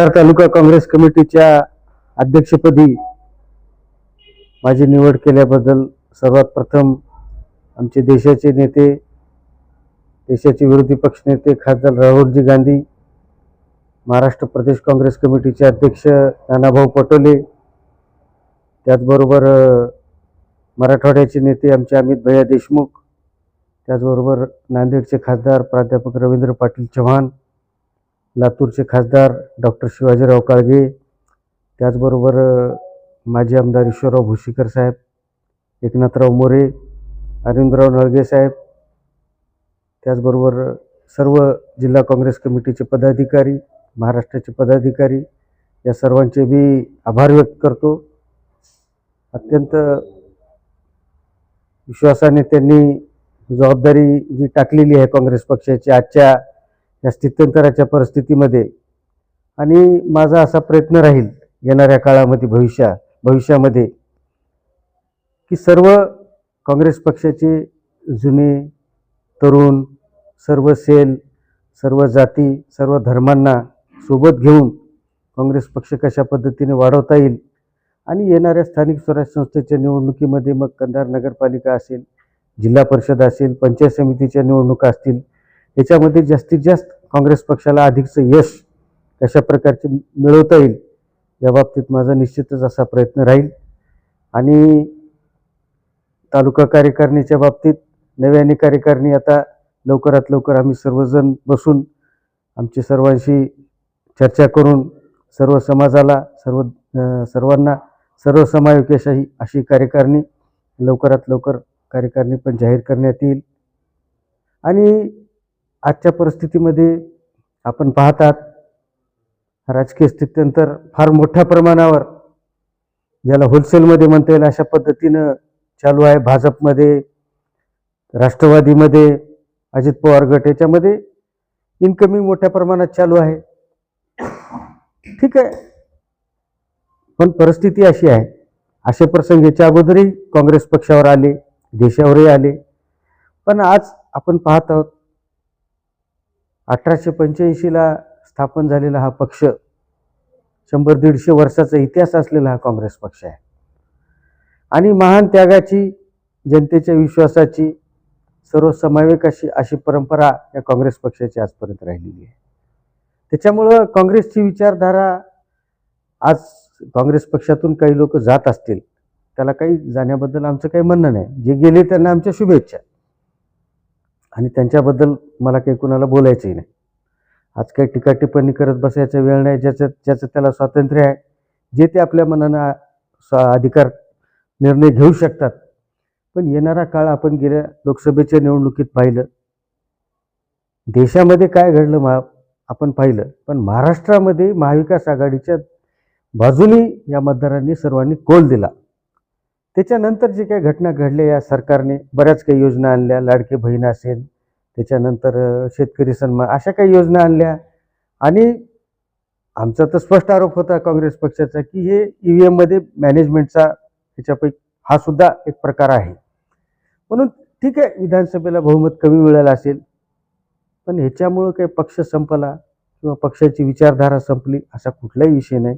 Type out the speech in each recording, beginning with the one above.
तर तालुका काँग्रेस कमिटीच्या अध्यक्षपदी माझी निवड केल्याबद्दल सर्वात प्रथम आमचे देशाचे नेते देशाचे विरोधी पक्षनेते खासदार राहुलजी गांधी महाराष्ट्र प्रदेश काँग्रेस कमिटीचे अध्यक्ष नानाभाऊ पटोले त्याचबरोबर मराठवाड्याचे नेते आमचे अमित भैया देशमुख त्याचबरोबर नांदेडचे खासदार प्राध्यापक रवींद्र पाटील चव्हाण लातूरचे खासदार डॉक्टर शिवाजीराव काळगे त्याचबरोबर माजी आमदार ईश्वरराव भोशीकर साहेब एकनाथराव मोरे अरविंदराव नळगे साहेब त्याचबरोबर सर्व जिल्हा काँग्रेस कमिटीचे पदाधिकारी महाराष्ट्राचे पदाधिकारी या सर्वांचे मी आभार व्यक्त करतो. अत्यंत विश्वासाने त्यांनी जबाबदारी जी टाकलेली आहे काँग्रेस पक्षाची आजच्या या स्थित्यंतराच्या परिस्थितीमध्ये. आणि माझा असा प्रयत्न राहील येणाऱ्या काळामध्ये भविष्या भविष्यामध्ये की सर्व काँग्रेस पक्षाचे जुने तरुण सर्व सेल सर्व जाती सर्व धर्मांना सोबत घेऊन काँग्रेस पक्ष कशा पद्धतीने वाढवता येईल? आणि येणाऱ्या स्थानिक स्वराज्य संस्थेच्या निवडणुकीमध्ये मग कंधार नगरपालिका असेल जिल्हा परिषद असेल पंचायत समितीच्या निवडणुका असतील याच्यामध्ये जास्तीत जास्त काँग्रेस पक्षाला अधिकचं यश कशा प्रकारचे मिळवता येईल या बाबतीत माझा निश्चितच असा प्रयत्न राहील. आणि तालुका कार्यकारिणीच्या बाबतीत नव्याने कार्यकारिणी आता लवकरात लवकर आम्ही सर्वजण बसून आमची सर्वांशी चर्चा करून सर्व समाजाला सर्व सर्वांना सर्व समावेश अशी अशी कार्यकारिणी लवकरात लवकर कार्यकारिणी पण जाहीर करण्यात येईल. आणि आजच्या परिस्थितीमध्ये आपण पाहतात राजकीय स्थित्यंतर फार मोठ्या प्रमाणावर ज्याला होलसेलमध्ये म्हणता येईल अशा पद्धतीनं चालू आहे. भाजपमध्ये राष्ट्रवादीमध्ये अजित पवार गट याच्यामध्ये इन्कमिंग मोठ्या प्रमाणात चालू आहे. ठीक आहे. पण परिस्थिती अशी आहे. असे प्रसंग याच्या अगोदरही काँग्रेस पक्षावर आले देशावरही आले. पण आज आपण पाहत आहोत अठराशे पंच्याऐंशीला स्थापन झालेला हा पक्ष शंभर दीडशे वर्षाचा इतिहास असलेला हा काँग्रेस पक्ष आहे. आणि महान त्यागाची जनतेच्या विश्वासाची सर्वसमावेक अशी अशी परंपरा या काँग्रेस पक्षाची आजपर्यंत राहिलेली आहे. त्याच्यामुळं काँग्रेसची विचारधारा आज काँग्रेस पक्षातून काही लोक जात असतील त्याला काही जाण्याबद्दल आमचं काही म्हणणं नाही. जे गेले त्यांना आमच्या शुभेच्छा. आणि त्यांच्याबद्दल मला काही कुणाला बोलायचंही नाही. आज काही टीका टिप्पणी करत बसायचा वेळ नाही ज्याचं ज्याचं त्याला स्वातंत्र्य आहे जे ते आपल्या मनानं अधिकार निर्णय घेऊ शकतात. पण येणारा काळ आपण गेल्या लोकसभेच्या निवडणुकीत पाहिलं. देशामध्ये काय घडलं मा आपण पाहिलं. पण महाराष्ट्रामध्ये महाविकास आघाडीच्या बाजूनी या मतदारांनी सर्वांनी कोल दिला. त्याच्यानंतर जे काही घटना घडल्या या सरकारने बऱ्याच काही योजना आणल्या लाडके बहीण असेल त्याच्यानंतर शेतकरी सन्मान अशा काही योजना आणल्या. आणि आमचा तर स्पष्ट आरोप होता काँग्रेस पक्षाचा की हे ई व्ही एममध्ये मॅनेजमेंटचा ह्याच्यापैकी हा सुद्धा एक प्रकार आहे. म्हणून ठीक आहे विधानसभेला बहुमत कमी मिळालं असेल पण ह्याच्यामुळं काही पक्ष संपला किंवा पक्षाची विचारधारा संपली असा कुठलाही विषय नाही.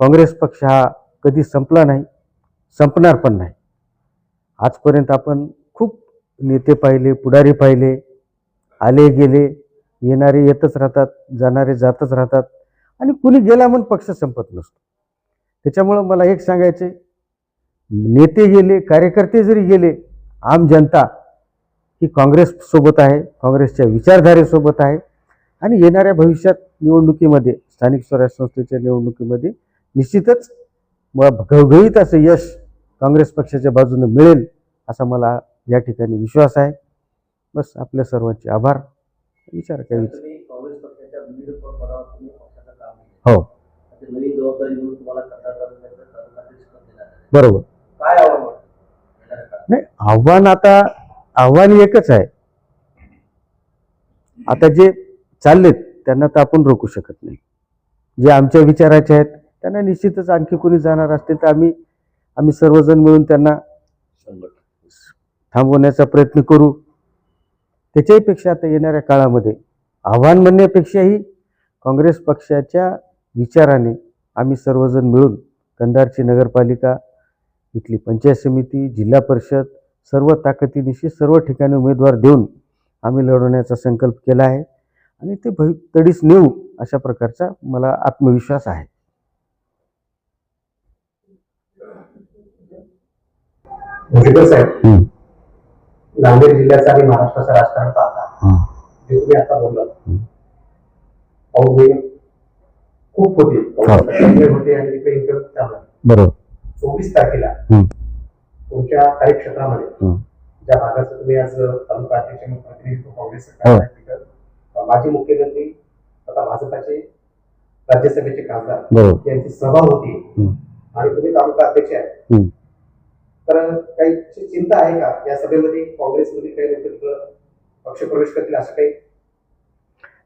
काँग्रेस पक्ष हा कधी संपला नाही. संपणार पण नाही. आजपर्यंत आपण खूप नेते पाहिले पुढारी पाहिले आले गेले येणारे येतच राहतात जाणारे जातच राहतात आणि कुणी गेला म्हणून पक्ष संपत नसतो. त्याच्यामुळं मला एक सांगायचे नेते गेले कार्यकर्ते जरी गेले आम जनता ही काँग्रेससोबत आहे काँग्रेसच्या विचारधारेसोबत आहे आणि येणाऱ्या भविष्यात निवडणुकीमध्ये स्थानिक स्वराज्य संस्थेच्या निवडणुकीमध्ये निश्चितच घवघवीत असं यश काँग्रेस पक्षाच्या बाजूने मिळेल असा मला या ठिकाणी विश्वास आहे. बस आपल्या सर्वांचे आभार. विचार काय हो. बरोबर? नाही आव्हान आता आव्हान एकच आहे. आता जे चाललेत त्यांना तर आपण रोखू शकत नाही. जे आमच्या विचाराचे आहेत त्यांना निश्चितच आणखी कोणी जाणार असतील तर आम्ही आम्ही सर्वजण मिळून त्यांना थांबवण्याचा प्रयत्न करू. त्याच्याही पेक्षा आता येणाऱ्या काळामध्ये आव्हान म्हणण्यापेक्षाही काँग्रेस पक्षाच्या विचाराने आम्ही सर्वजण मिळून कंधारची नगरपालिका इथली पंचायत समिती जिल्हा परिषद सर्व ताकदीनिशी सर्व ठिकाणी उमेदवार देऊन आम्ही लढवण्याचा संकल्प केला आहे. आणि ते भवि तडीस नेऊ अशा प्रकारचा मला आत्मविश्वास आहे. भुजबळ साहेब. नांदेड जिल्ह्याचं आणि महाराष्ट्राचं राजकारण पाहता जे तुम्ही आता बोललात. पाऊस खूप होते होते आणि बरोबर चोवीस तारखेला. तुमच्या काही क्षेत्रामध्ये हम्म. ज्या भागाचं तुम्ही आज तालुका अध्यक्ष म्हणून प्रतिनिधित्व काँग्रेसचं हो. माजी मुख्यमंत्री आता भाजपाचे राज्यसभेचे खासदार यांची सभा होती. आणि तुम्ही तालुका अध्यक्ष आहे. तर काही चिंता आहे का? या सभेमध्ये काँग्रेसमध्ये काही लोक तिकडं पक्षप्रवेश करतील असं काही?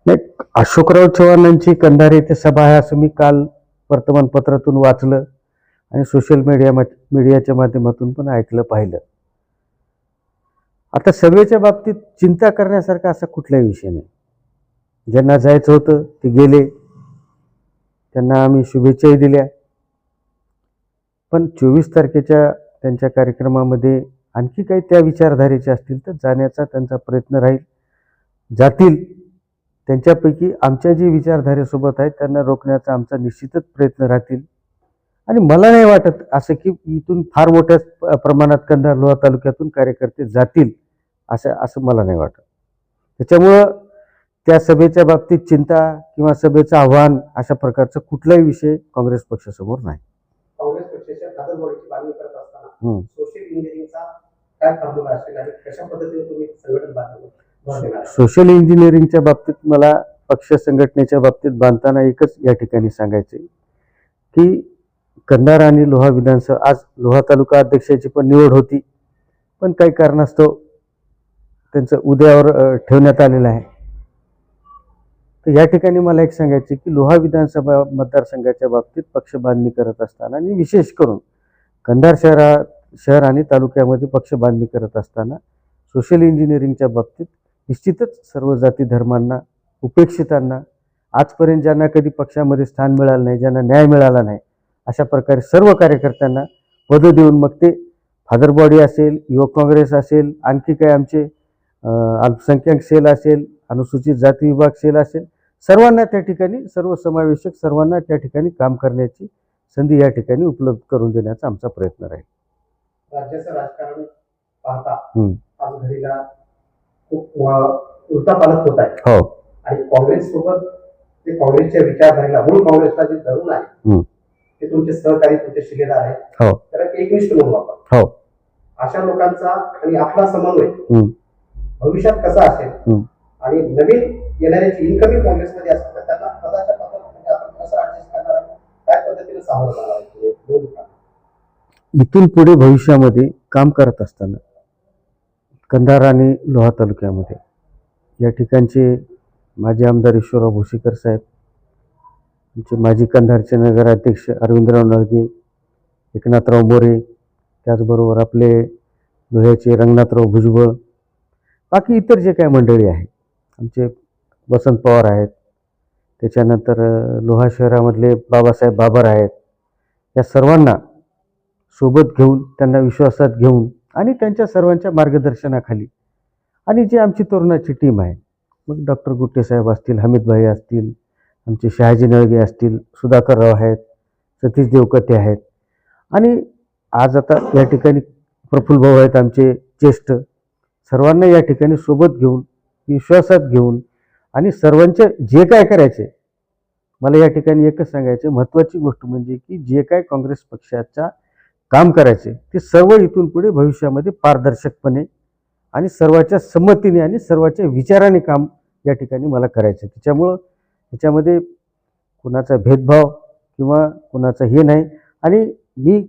नाही अशोकराव चव्हाणांची कंधार येथे सभा आहे असं मी काल वर्तमानपत्रातून वाचलं आणि सोशल मीडिया मीडियाच्या माध्यमातून पण ऐकलं पाहिलं. आता सभेच्या बाबतीत चिंता करण्यासारखा असा कुठलाही विषय नाही. ज्यांना जायचं होतं ते गेले. त्यांना आम्ही शुभेच्छाही दिल्या. पण चोवीस तारखेच्या त्यांच्या कार्यक्रमामध्ये आणखी काही त्या विचारधारेचे असतील तर जाण्याचा त्यांचा प्रयत्न राहील. जातील. त्यांच्यापैकी आमच्या जे विचारधारेसोबत आहेत त्यांना रोखण्याचा आमचा निश्चितच प्रयत्न राहतील. आणि मला नाही वाटत असं की इथून फार मोठ्या प- प्रमाणात कंधार लोहा तालुक्यातून कार्यकर्ते जातील असं असं मला नाही वाटत. त्याच्यामुळं त्या सभेच्या बाबतीत चिंता किंवा सभेचं आव्हान अशा प्रकारचा कुठलाही विषय काँग्रेस पक्षासमोर नाही काँग्रेस पक्षाच्या खातरवाढीची मागणी करत असताना हम्म. सोशल इंजिनिअरिंगचा काय फॉर्म्युला असेल आणि कशा पद्धतीने तुम्ही संघटन बांधलं? सोशल इंजिनिअरिंगच्या बाबतीत मला पक्ष संघटनेच्या बाबतीत बांधताना एकच या ठिकाणी सांगायचे की कंधार आणि लोहा विधानसभा आज लोहा तालुका अध्यक्षाची पण निवड होती पण काही कारणास्तव त्यांचं उद्यावर ठेवण्यात आलेलं आहे. तर या ठिकाणी मला एक सांगायचे की लोहा विधानसभा मतदारसंघाच्या बाबतीत पक्ष बांधणी करत असताना आणि विशेष करून कंधार शहरा शहर आणि तालुक्यामध्ये पक्ष बांधणी करत असताना सोशल इंजिनिअरिंगच्या बाबतीत निश्चितच सर्व जाती धर्मांना उपेक्षितांना आजपर्यंत ज्यांना कधी पक्षामध्ये स्थान मिळालं नाही ज्यांना न्याय मिळाला नाही अशा प्रकारे सर्व कार्यकर्त्यांना पदं देऊन मग ते फादर बॉडी असेल युवक काँग्रेस असेल आणखी काही आमचे अल्पसंख्याक सेल असेल अनुसूचित जाती विभाग सेल असेल सर्वांना त्या ठिकाणी सर्व समावेशक सर्वांना त्या ठिकाणी काम करण्याची संधी या ठिकाणी उपलब्ध करून देण्याचा आमचा प्रयत्न राहील राज्याचं राजकारण पाहता घडीला खूप पालक होत आहे हो आणि काँग्रेस सोबत ते काँग्रेसच्या विचारधारेला मूळ काँग्रेसला जे धरून आहे. ते तुमचे सहकारी तुमचे शिलेदार आहेत हो. त्याला एकनिष्ठ म्हणून वापर हो. अशा लोकांचा आणि आपला समन्वय. भविष्यात कसा असेल. आणि नवीन येणाऱ्याची इन्कमिंग काँग्रेसमध्ये असेल तर त्यांना पदाच्या पद्धतीने आपण कसं ऍडजस्ट करणार आहोत? काय पद्धतीने सामोरं जाणार आहे म्हणजे दोन ठिकाणी. इथून पुढे भविष्यामध्ये काम करत असताना कंधार आणि लोहा तालुक्यामध्ये या ठिकाणचे माजी आमदार ईश्वरराव भोशीकर साहेब आमचे माजी कंधारचे नगराध्यक्ष अरविंदराव नळगे एकनाथराव मोरे त्याचबरोबर आपले लोह्याचे रंगनाथराव भुजबळ बाकी इतर जे काही मंडळी आहेत आमचे वसंत पवार आहेत त्याच्यानंतर लोहा शहरामधले बाबासाहेब बाबर आहेत. या सर्वांना सोबत घेऊन त्यांना विश्वासात घेऊन आणि त्यांच्या सर्वांच्या मार्गदर्शनाखाली आणि जी आमची तरुणाची टीम आहे मग डॉक्टर गुट्टे साहेब असतील हमीदभाई असतील आमचे शहाजी नळगे असतील सुधाकरराव आहेत सतीश देवकते आहेत. आणि आज आता या ठिकाणी प्रफुल्ल भाऊ आहेत आमचे ज्येष्ठ. सर्वांना या ठिकाणी सोबत घेऊन विश्वासात घेऊन आणि सर्वांचे जे काय करायचे मला या ठिकाणी एकच सांगायचे महत्त्वाची गोष्ट म्हणजे की जे काय काँग्रेस पक्षाचा काम करायचे ते सर्व इथून पुढे भविष्यामध्ये पारदर्शकपणे आणि सर्वाच्या संमतीने आणि सर्वाच्या विचाराने काम या ठिकाणी मला करायचं. त्याच्यामुळं त्याच्यामध्ये कुणाचा भेदभाव किंवा कुणाचा हे नाही. आणि मी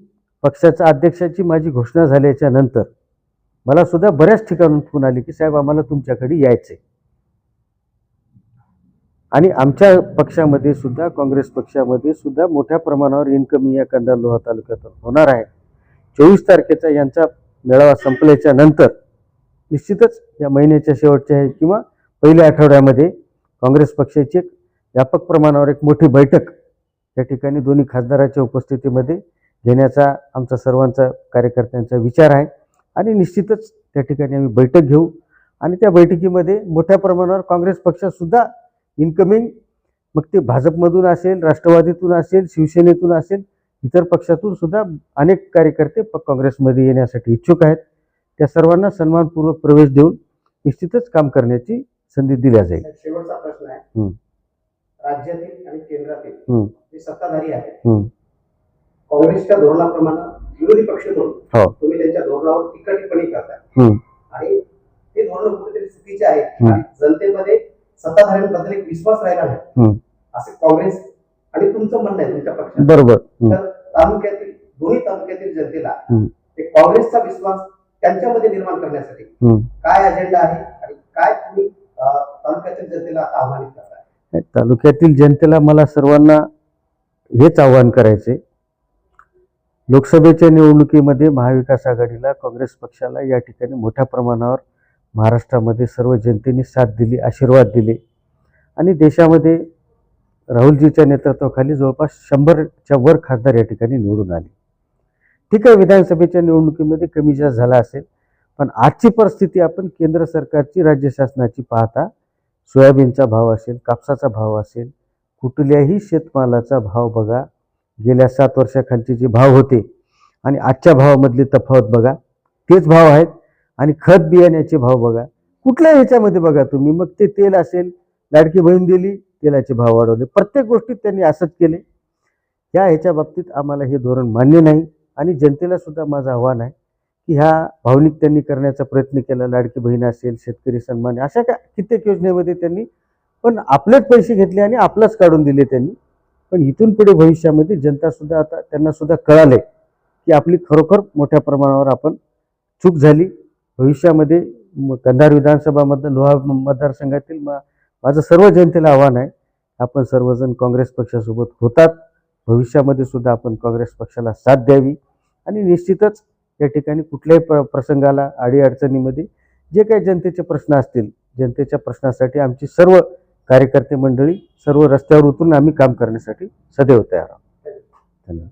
पक्षाच्या अध्यक्षाची माझी घोषणा झाल्याच्यानंतर मला सुद्धा बऱ्याच ठिकाणून फोन आले की साहेब आम्हाला तुमच्याकडे यायचं आहे आणि आमच्या पक्षामध्ये सुद्धा काँग्रेस पक्षामध्ये सुद्धा मोठ्या प्रमाणावर इन्कमिंग या कंदा लोहा तालुक्यात होणार आहे. चोवीस तारखेचा यांचा मेळावा संपल्याच्या नंतर निश्चितच या महिन्याच्या शेवटच्या किंवा पहिल्या आठवड्यामध्ये काँग्रेस पक्षाची एक व्यापक प्रमाणावर एक मोठी बैठक त्या ठिकाणी दोन्ही खासदाराच्या उपस्थितीमध्ये घेण्याचा आमचा सर्वांचा कार्यकर्त्यांचा विचार आहे. आणि निश्चितच त्या ठिकाणी आम्ही बैठक घेऊ. आणि त्या बैठकीमध्ये मोठ्या प्रमाणावर काँग्रेस पक्षातसुद्धा इन्कमिंग मग ते भाजपमधून असेल राष्ट्रवादीतून असेल शिवसेनेतून असेल इतर पक्षातून सुद्धा अनेक कार्यकर्ते काँग्रेसमध्ये येण्यासाठी इच्छुक आहेत त्या सर्वांना सन्मानपूर्वक प्रवेश देऊन निश्चितच काम करण्याची संधी दिल्या जाईल शेवटचा प्रश्न आहे. राज्यातील आणि केंद्रातील. जे सत्ताधारी आहेत. काँग्रेसच्या धोरणाप्रमाणे विरोधी पक्ष म्हणून हो. तुम्ही त्यांच्या धोरणावर टीका टिप्पणी. आणि ते धोरण कुठेतरी चुकीचे आहे जनतेमध्ये सत्ताधाऱ्यांबद्दल एक विश्वास राहिला नाही. असे काँग्रेस आणि तुमचं म्हणणं आहे तुमच्या पक्षात बरोबर. तर तालुक्यातील दोन्ही तालुक्यातील जनतेला. एक काँग्रेसचा विश्वास त्यांच्यामध्ये निर्माण करण्यासाठी. काय अजेंडा आहे आणि काय तुम्ही तालुक्यातील जनतेला आता आव्हानित करताय तालुक्यातील जनतेला मला सर्वांना हेच आवाहन करायचे लोकसभेच्या निवडणुकीमध्ये महाविकास आघाडीला काँग्रेस पक्षाला या ठिकाणी मोठ्या प्रमाणावर महाराष्ट्रामध्ये सर्व जनतेने साथ दिली आशीर्वाद दिले. आणि देशामध्ये राहुलजीच्या नेतृत्वाखाली जवळपास शंभरच्या वर खासदार या ठिकाणी निवडून आले. ठीक आहे विधानसभेच्या निवडणुकीमध्ये कमी जास्त झाला असेल पण आजची परिस्थिती आपण केंद्र सरकारची राज्य शासनाची पाहता सोयाबीनचा भाव असेल कापसाचा भाव असेल कुठल्याही शेतमालाचा भाव बघा. गेल्या सात वर्षाखालचे जे भाव होते आणि आजच्या भावामधली तफावत बघा. तेच भाव आहेत. आणि खत बियाण्याचे भाव बघा. कुठल्या ह्याच्यामध्ये बघा तुम्ही? मग ते तेल असेल लाडकी बहीण दिली तेलाचे भाव वाढवले. प्रत्येक गोष्टीत त्यांनी असंच केले. या ह्याच्या बाबतीत आम्हाला हे धोरण मान्य नाही आणि जनतेला सुद्धा माझं आव्हान आहे की ह्या भावनिक त्यांनी करण्याचा प्रयत्न केला. लाडकी बहीण असेल शेतकरी सन्मान अशा का कित्येक योजनेमध्ये त्यांनी पण आपलेच पैसे घेतले आणि आपलाच काढून दिले त्यांनी. पण इथून पुढे भविष्यामध्ये जनता सुद्धा आता त्यांना सुद्धा की आपली खरोखर मोठ्या प्रमाणावर आपण चूक झाली. भविष्यामध्ये कंधार विधानसभामधलं लोहा मतदारसंघातील मा माझं सर्व जनतेला आव्हान आहे आपण सर्वजण काँग्रेस पक्षासोबत होतात. भविष्यामध्ये सुद्धा आपण काँग्रेस पक्षाला साथ द्यावी. आणि निश्चितच या ठिकाणी कुठल्याही प्र प्रसंगाला अडीअडचणीमध्ये जे काही जनतेचे प्रश्न असतील जनतेच्या प्रश्नासाठी आमची सर्व कार्यकर्ते मंडळी सर्व रस्त्यावर उतरून आम्ही काम करण्यासाठी सदैव तयार आहोत. धन्यवाद.